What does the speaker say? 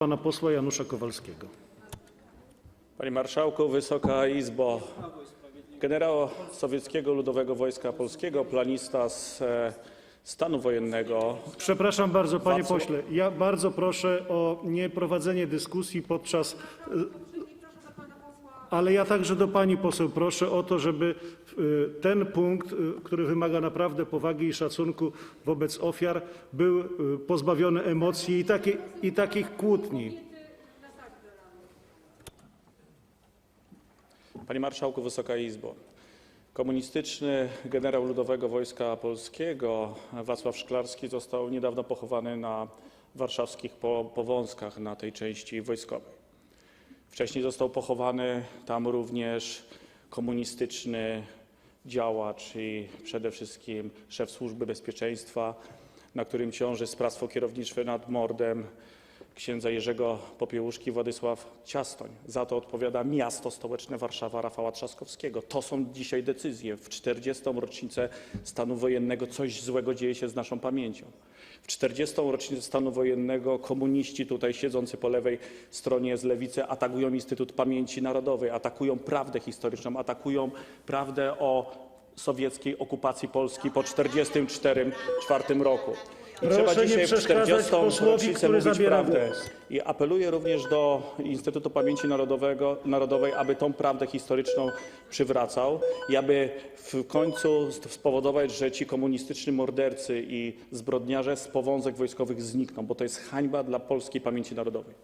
pana posła Janusza Kowalskiego. Panie Marszałku, Wysoka Izbo! Generał sowieckiego Ludowego Wojska Polskiego, planista z e, stanu wojennego, Przepraszam bardzo, panie Wacław- pośle. Ja bardzo proszę o nieprowadzenie dyskusji podczas. Ale ja także do pani poseł proszę o to, żeby y, ten punkt, y, który wymaga naprawdę powagi i szacunku wobec ofiar, był y, pozbawiony emocji i, takich kłótni. Panie Marszałku, Wysoka Izbo! Komunistyczny generał Ludowego Wojska Polskiego Wacław Szklarski został niedawno pochowany na warszawskich po- Powązkach, na tej części wojskowej. Wcześniej został pochowany tam również komunistyczny działacz i przede wszystkim szef Służby Bezpieczeństwa, na którym ciąży sprawstwo kierownicze nad mordem księdza Jerzego Popiełuszki Władysław Ciastoń. Za to odpowiada miasto stołeczne Warszawa Rafała Trzaskowskiego. To są dzisiaj decyzje. W 40. rocznicę stanu wojennego coś złego dzieje się z naszą pamięcią. W 40. rocznicę stanu wojennego komuniści tutaj siedzący po lewej stronie z lewicy atakują Instytut Pamięci Narodowej, atakują prawdę historyczną, atakują prawdę o sowieckiej okupacji Polski po 1944 roku. I Proszę trzeba nie dzisiaj w przeszkadzać 40. posłowi, rocznicę który mówić zabiera prawdę. głos. I apeluję również do Instytutu Pamięci Narodowego, Narodowej, aby tą prawdę historyczną przywracał i aby w końcu spowodować, że ci komunistyczni mordercy i zbrodniarze z powązek wojskowych znikną, bo to jest hańba dla polskiej pamięci narodowej.